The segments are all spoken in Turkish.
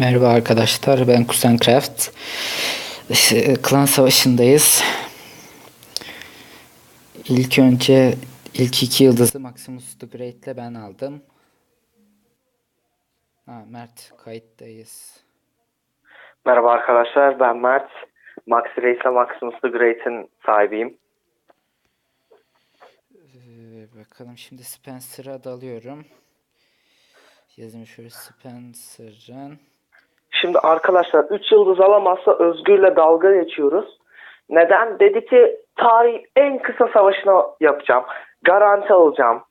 Merhaba arkadaşlar, ben Kusen Craft. İşte, Klan Savaşı'ndayız. İlk önce ilk iki yıldızı Maximus the Great ile ben aldım. Ha, Mert kayıttayız. Merhaba arkadaşlar, ben Mert. Max Race'le Maximus the Great'in sahibiyim. Ee, bakalım şimdi Spencer'a dalıyorum. Yazayım şöyle Spencer'ın. Şimdi arkadaşlar 3 yıldız alamazsa Özgür'le dalga geçiyoruz. Neden? Dedi ki tarih en kısa savaşını yapacağım. Garanti alacağım.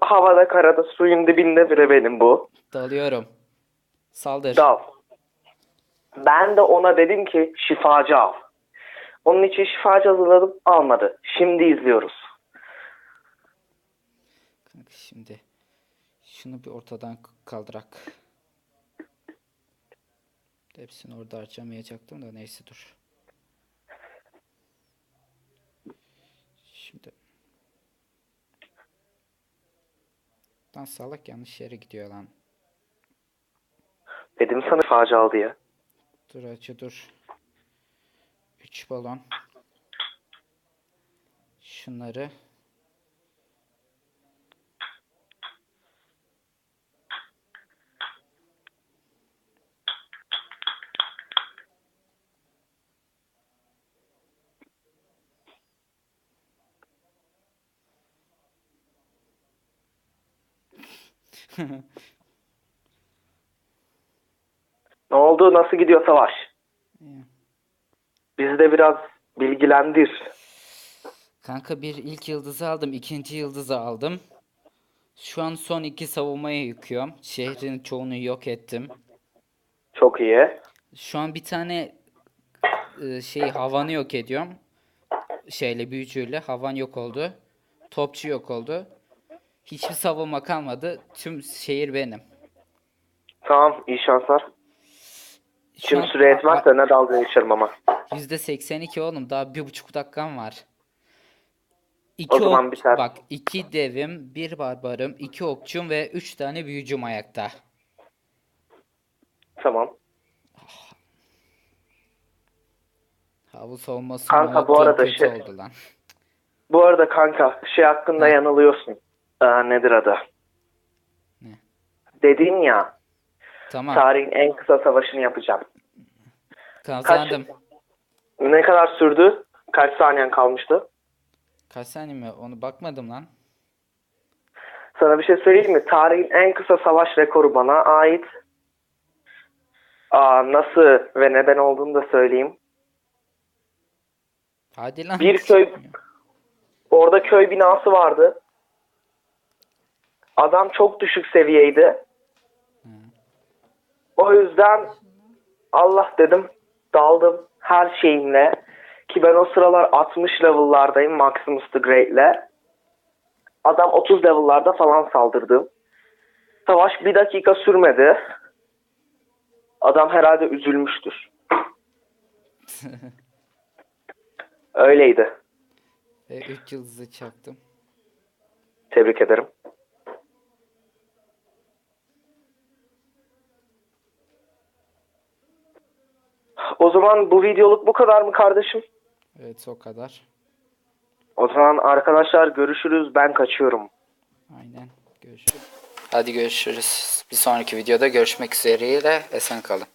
Havada karada suyun dibinde biri benim bu. Dalıyorum. Saldır. Dal. Ben de ona dedim ki şifacı al. Onun için şifacı hazırladım almadı. Şimdi izliyoruz. Kanka şimdi şunu bir ortadan kaldırak. Hepsini orada harcamayacaktım da neyse dur. Şimdi Lan salak yanlış yere gidiyor lan. Dedim sana şifacı al diye. Dur acı dur. 3 balon. Şunları. Ne oldu? Nasıl gidiyor savaş? İyi. Bizi de biraz bilgilendir. Kanka bir ilk yıldızı aldım, ikinci yıldızı aldım. Şu an son iki savunmaya yıkıyorum. Şehrin çoğunu yok ettim. Çok iyi. Şu an bir tane e, şey havanı yok ediyorum. Şeyle büyücüyle havan yok oldu. Topçu yok oldu. Hiçbir savunma kalmadı. Tüm şehir benim. Tamam iyi şanslar. Şu Şimdi an süre yetmez de ne dalga geçerim ama. %82 oğlum daha bir buçuk dakikam var. İki O zaman ok- biter. bak iki devim, bir barbarım, iki okçum ve üç tane büyücüm ayakta. Tamam. Hava savunması Kanka, mod bu arada şey- oldu lan. Bu arada kanka şey hakkında yanılıyorsun. Ee, nedir adı? Ne? Dedin ya Tamam tarihin en kısa savaşını yapacağım. kazandım. Ne kadar sürdü? Kaç saniyen kalmıştı? Kaç saniye mi? Onu bakmadım lan. Sana bir şey söyleyeyim mi? Tarihin en kısa savaş rekoru bana ait. Aa, nasıl ve neden olduğunu da söyleyeyim. Hadi lan. Bir köy orada köy binası vardı. Adam çok düşük seviyeydi. O yüzden Allah dedim daldım her şeyimle ki ben o sıralar 60 level'lardayım Maximus the Great'le. Adam 30 level'larda falan saldırdı. Savaş bir dakika sürmedi. Adam herhalde üzülmüştür. Öyleydi. Ve 3 yıldızı çaktım. Tebrik ederim. O zaman bu videoluk bu kadar mı kardeşim? Evet o kadar. O zaman arkadaşlar görüşürüz. Ben kaçıyorum. Aynen. Görüşürüz. Hadi görüşürüz. Bir sonraki videoda görüşmek üzereyle esen kalın.